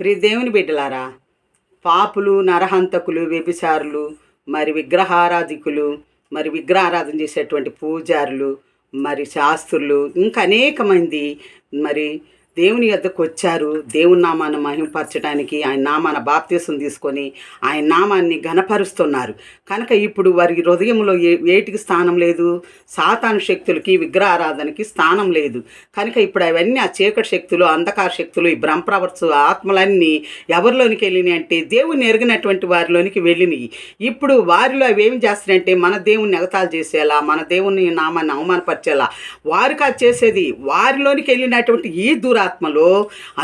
ప్రియ దేవుని బిడ్డలారా పాపులు నరహంతకులు వ్యభిచారులు మరి విగ్రహారాధికులు మరి విగ్రహారాధన చేసేటువంటి పూజారులు మరి శాస్త్రులు ఇంకా అనేక మంది మరి దేవుని యొద్దకు వచ్చారు. దేవుని నామాన్ని మహింపరచడానికి ఆయన నామాన బాప్తీసం తీసుకొని ఆయన నామాన్ని ఘనపరుస్తున్నారు. కనుక ఇప్పుడు వారి హృదయంలో ఏ వేటికి స్థానం లేదు? సాతాను శక్తులకి విగ్రహారాధనకి స్థానం లేదు. కనుక ఇప్పుడు అవన్నీ ఆ చీకటి శక్తులు అంధకార శక్తులు ఈ బ్రహ్మప్రవర్తు ఆత్మలన్నీ ఎవరిలోనికి వెళ్ళినాయి అంటే దేవుని ఎరిగినటువంటి వారిలోనికి వెళ్ళినాయి. ఇప్పుడు వారిలో అవి ఏం చేస్తున్నాయంటే మన దేవుణ్ణి ఎగతాలు చేసేలా మన దేవుని నామాన్ని అవమానపరిచేలా వారికి అది చేసేది వారిలోనికి వెళ్ళినటువంటి ఈ పరిశుద్ధాత్మలో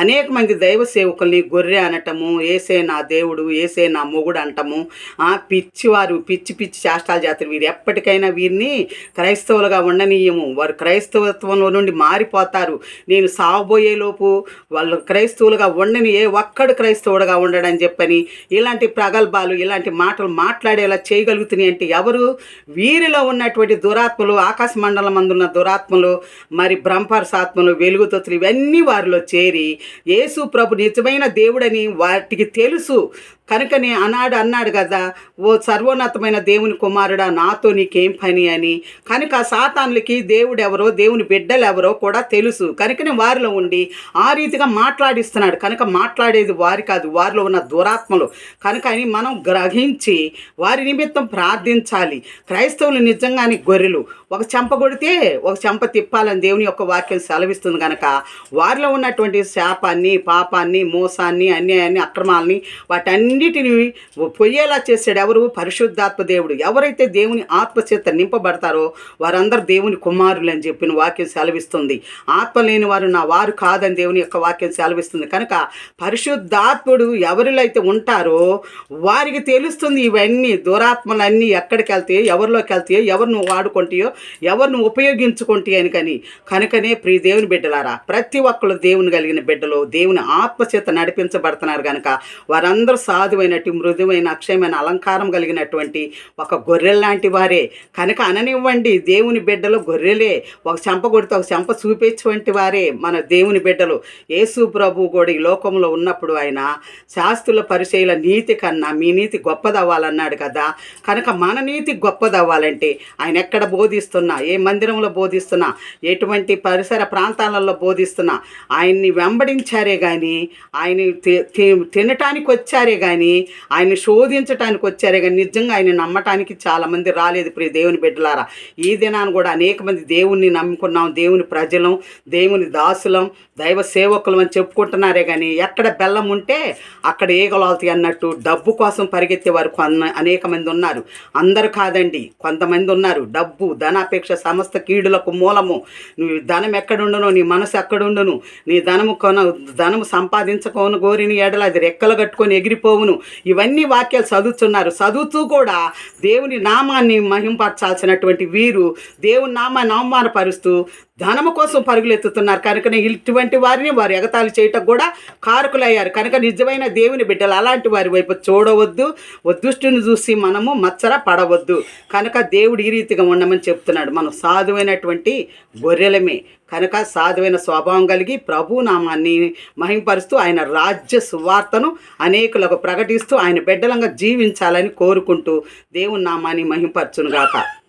అనేక మంది దైవ సేవకుల్ని గొర్రె అనటము ఏసే నా దేవుడు ఏసే నా మొగుడు అంటము. ఆ పిచ్చివారు పిచ్చి పిచ్చి చేష్టాలు చేస్తారు వీరు ఎప్పటికైనా వీరిని క్రైస్తవులుగా ఉండనీయము. వారు క్రైస్తవత్వంలో నుండి మారిపోతారు. నేను సావబోయే లోపు వాళ్ళు క్రైస్తవులుగా ఉండని ఏ ఒక్కడు క్రైస్తవుడుగా ఉండడని చెప్పని ఇలాంటి ప్రగల్భాలు ఇలాంటి మాటలు మాట్లాడేలా చేయగలుగుతున్నాయి అంటే ఎవరు? వీరిలో ఉన్నటువంటి దురాత్మలు ఆకాశ మండలం అందున్న దురాత్మలు మరి బ్రహ్మపరసాత్మలు వెలుగుతొత్తులు ఇవన్నీ వారిలో చేరి యేసు ప్రభు నిజమైన దేవుడని వాటికి తెలుసు. కనుకనే అన్నాడు అన్నాడు కదా ఓ సర్వోన్నతమైన దేవుని కుమారుడా నాతో నీకేం పని అని? కనుక సాతాన్లకి దేవుడు ఎవరో దేవుని బిడ్డలు ఎవరో కూడా తెలుసు. కనుకనే వారిలో ఉండి ఆ రీతిగా మాట్లాడిస్తున్నాడు. కనుక మాట్లాడేది వారి కాదు వారిలో ఉన్న దురాత్మలు. కనుక అని మనం గ్రహించి వారి నిమిత్తం ప్రార్థించాలి. క్రైస్తవులు నిజంగానే గొర్రెలు. ఒక చెంప కొడితే ఒక చెంప తిప్పాలని దేవుని యొక్క వాక్యం సెలవిస్తుంది కనుక వారిలో ఉన్నటువంటి శాపాన్ని పాపాన్ని మోసాన్ని అన్యాయాన్ని అక్రమాలని వాటన్నిటిని పొయ్యేలా చేసాడు ఎవరు? పరిశుద్ధాత్మ దేవుడు. ఎవరైతే దేవుని ఆత్మచేత నింపబడతారో వారందరూ దేవుని కుమారులు అని చెప్పిన వాక్యం సెలవిస్తుంది. ఆత్మ లేని వారు నా వారు కాదని దేవుని యొక్క వాక్యం సెలవిస్తుంది. కనుక పరిశుద్ధాత్ముడు ఎవరిలో అయితే ఉంటారో వారికి తెలుస్తుంది ఇవన్నీ దురాత్మలన్నీ ఎక్కడికి వెళ్తాయో ఎవరిలోకి వెళ్తాయో ఎవరిని వాడుకుంటాయో ఎవరిని నువ్వు ఉపయోగించుకుంటాయి అని కానీ కనుకనే ప్రియ దేవుని బిడ్డలారా ప్రతి ఒక్కరు దేవుని కలిగిన బిడ్డలు దేవుని ఆత్మచేత నడిపించబడుతున్నారు కనుక వారందరూ సాధువైనట్టు మృదువైన అక్షయమైన అలంకారం కలిగినటువంటి ఒక గొర్రెల లాంటి వారే. కనుక అననివ్వండి దేవుని బిడ్డలు గొర్రెలే. ఒక చెంప కొడితే ఒక చెంప చూపించేటువంటి వారే మన దేవుని బిడ్డలు. యేసు ప్రభు కూడా ఈ లోకంలో ఉన్నప్పుడు ఆయన శాస్త్రుల పరిచయల నీతి కన్నా మీ నీతి గొప్పదవ్వాలన్నాడు కదా. కనుక మన నీతి గొప్పదవ్వాలంటే ఆయన ఎక్కడ బోధిస్తున్నా ఏ మందిరంలో బోధిస్తున్నా ఎటువంటి పరిసర ప్రాంతాలలో బోధిస్తున్నా ఆయన్ని వెంబడించారే కానీ ఆయన తి- తి- తినటానికి వచ్చారే కానీ ఆయన శోధించటానికి వచ్చారే కానీ నిజంగా ఆయన నమ్మటానికి చాలామంది రాలేదు ప్రియ దేవుని బిడ్డలారా. ఈ దినాన్ని కూడా అనేక మంది దేవుణ్ణి నమ్ముకున్నాం దేవుని ప్రజలం దేవుని దాసులం దైవ సేవకులం అని చెప్పుకుంటున్నారే కానీ ఎక్కడ బెల్లం ఉంటే అక్కడ ఈగలాలుతాయి అన్నట్టు డబ్బు కోసం పరిగెత్తే వారు అనేక మంది ఉన్నారు. అందరు కాదండి కొంతమంది ఉన్నారు. డబ్బు ధనాపేక్ష సమస్త కీడులకు మూలము. నువ్వు ధనం ఎక్కడుండను నీ మనసు ఎక్కడుండును నీ ధనము కొన ధనము సంపాదించుకోను గోరిని ఎడల అది రెక్కలు కట్టుకొని ఎగిరిపోవు. అవును. ఇవన్నీ వాక్యాలు చదువుతున్నారు. చదువుతూ కూడా దేవుని నామాన్ని మహింపరచాల్సినటువంటి వీరు దేవుని నామాన్ని అవమానపరుస్తూ ధనము కోసం పరుగులెత్తుతున్నారు. కనుక ఇటువంటి వారిని వారు ఎగతాళి చేయటం కూడా కారకులయ్యారు. కనుక నిజమైన దేవుని బిడ్డలు అలాంటి వారి వైపు చూడవద్దు. దృష్టిని చూసి మనము మచ్చర పడవద్దు. కనుక దేవుడు ఈ రీతిగా ఉండమని చెప్తున్నాడు. మనం సాధువైనటువంటి గొర్రెలమే. కనుక సాధువైన స్వభావం కలిగి ప్రభునామాన్ని మహింపరుస్తూ ఆయన రాజ్య సువార్తను అనేకులకు ప్రకటిస్తూ ఆయన బిడ్డలంగా జీవించాలని కోరుకుంటూ దేవుని నామాన్ని మహింపరచునుగాక.